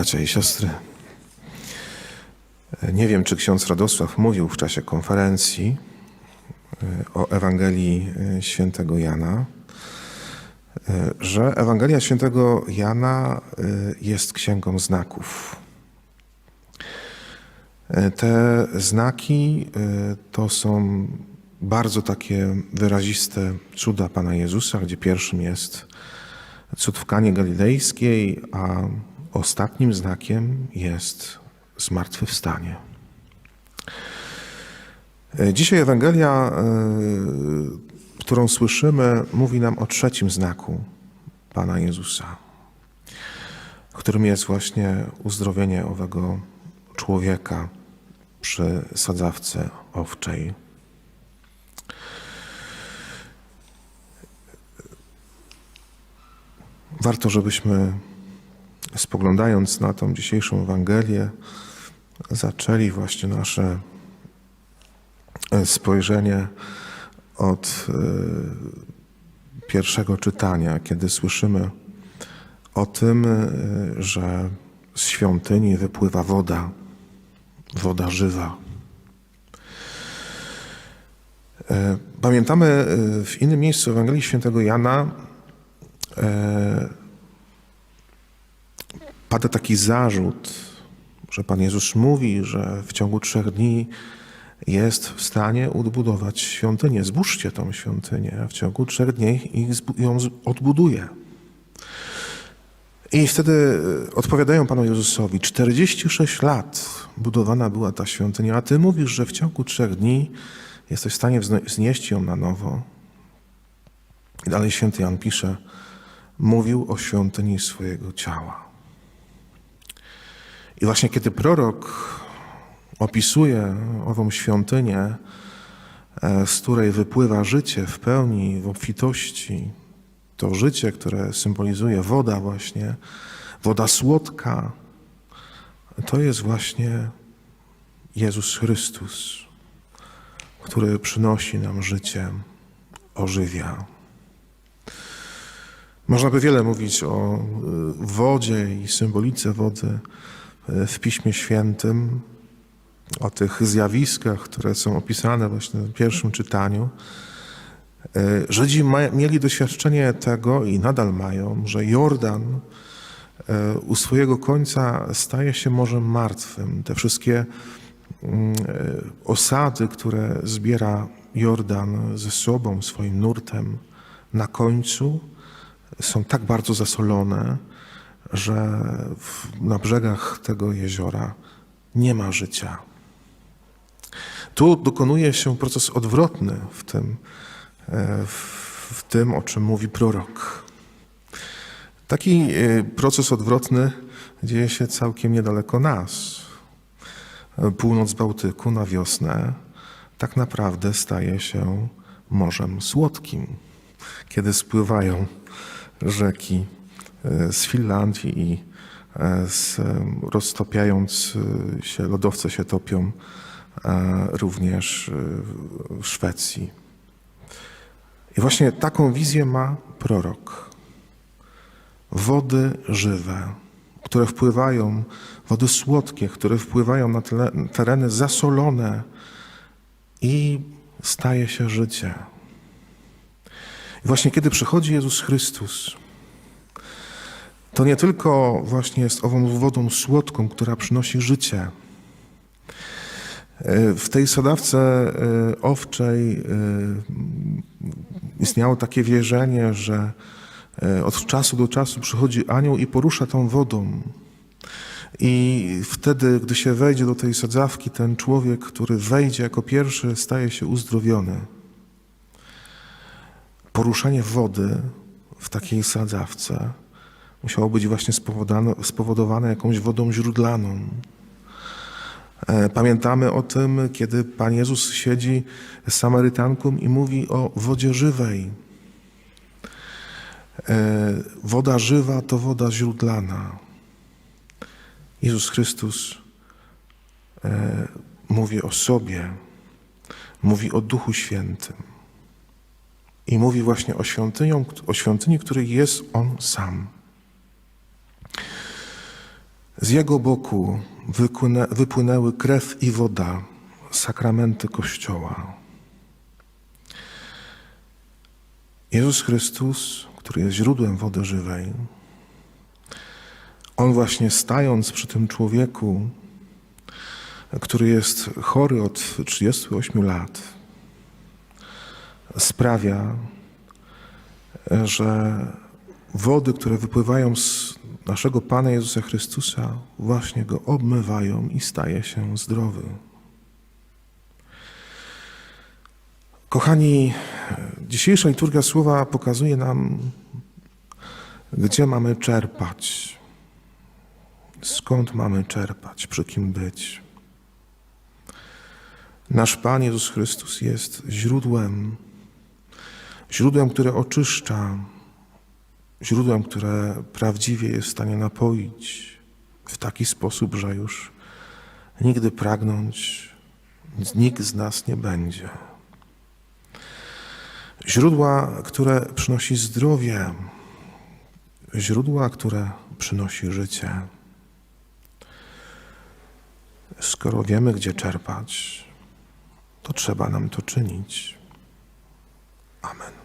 bracia i siostry. Nie wiem, czy ksiądz Radosław mówił w czasie konferencji e, o Ewangelii e, świętego Jana, e, że Ewangelia świętego Jana jest księgą znaków. Te znaki to są bardzo takie wyraziste cuda Pana Jezusa, gdzie pierwszym jest cud w Kanie Galilejskiej, a ostatnim znakiem jest zmartwychwstanie. E, Dzisiaj Ewangelia, e, którą słyszymy, mówi nam o trzecim znaku Pana Jezusa, którym jest właśnie uzdrowienie owego człowieka przy sadzawce owczej. Warto, żebyśmy spoglądając na tą dzisiejszą Ewangelię, zaczęli właśnie nasze e, spojrzenie od e, pierwszego czytania, kiedy słyszymy o tym, e, że z świątyni wypływa woda, woda żywa. Pamiętamy w innym miejscu Ewangelii Świętego Jana pada taki zarzut, że Pan Jezus mówi, że w ciągu trzech dni jest w stanie odbudować świątynię. Zbóżcie tą świątynię, a w ciągu trzech dni ją odbuduje. I wtedy e, odpowiadają Panu Jezusowi, 46 lat budowana była ta świątynia, a Ty mówisz, że w ciągu trzech dni jesteś w stanie wznieść ją na nowo. I dalej święty Jan pisze, mówił o świątyni swojego ciała. I właśnie kiedy prorok opisuje ową świątynię, e, z której wypływa życie w pełni, w obfitości, to życie, które symbolizuje woda właśnie, woda słodka, to jest właśnie Jezus Chrystus, który przynosi nam życie, ożywia. Można by wiele mówić o y, wodzie i symbolice wody w Piśmie Świętym, o tych zjawiskach, które są opisane właśnie w pierwszym czytaniu. Y, Żydzi mieli doświadczenie tego i nadal mają, że Jordan y, u swojego końca staje się Morzem Martwym. Te wszystkie mm, osady, które zbiera Jordan ze sobą, swoim nurtem, na końcu są tak bardzo zasolone, że w, na brzegach tego jeziora nie ma życia. Tu dokonuje się proces odwrotny w tym, e, w, tym o czym mówi prorok. Taki e, proces odwrotny dzieje się całkiem niedaleko nas. Północ Bałtyku na wiosnę tak naprawdę staje się morzem słodkim, kiedy spływają rzeki z Finlandii i e, z, roztopiając e, się, lodowce się topią e, również w Szwecji. I właśnie taką wizję ma prorok. Wody żywe, które wpływają, wody słodkie, które wpływają na tereny zasolone i staje się życie. I właśnie kiedy przychodzi Jezus Chrystus, to nie tylko właśnie jest ową wodą słodką, która przynosi życie. E, W tej sadawce e, owczej e, istniało takie wierzenie, że od czasu do czasu przychodzi anioł i porusza tą wodą. I wtedy, gdy się wejdzie do tej sadzawki, ten człowiek, który wejdzie jako pierwszy, staje się uzdrowiony poruszanie wody w takiej sadzawce musiało być właśnie spowodowane, jakąś wodą źródlaną. E, Pamiętamy o tym, kiedy Pan Jezus siedzi z Samarytanką i mówi o wodzie żywej. E, Woda żywa to woda źródlana. Jezus Chrystus e, mówi o sobie, mówi o Duchu Świętym. I mówi właśnie o, świątynią, o świątyni, której jest On sam. Z jego boku wypłynę, wypłynęły krew i woda, sakramenty Kościoła. Jezus Chrystus, który jest źródłem wody żywej, on właśnie stając przy tym człowieku, który jest chory od 38 lat, sprawia, że wody, które wypływają z naszego Pana Jezusa Chrystusa, właśnie go obmywają i staje się zdrowy. Kochani, dzisiejsza liturgia słowa pokazuje nam, gdzie mamy czerpać, skąd mamy czerpać, przy kim być. Nasz Pan Jezus Chrystus jest źródłem, źródłem, które oczyszcza, źródłem, które prawdziwie jest w stanie napoić w taki sposób, że już nigdy pragnąć nikt z nas nie będzie. Źródła, które przynosi zdrowie, źródła, które przynosi życie. Skoro wiemy, gdzie czerpać, to trzeba nam to czynić. Amen.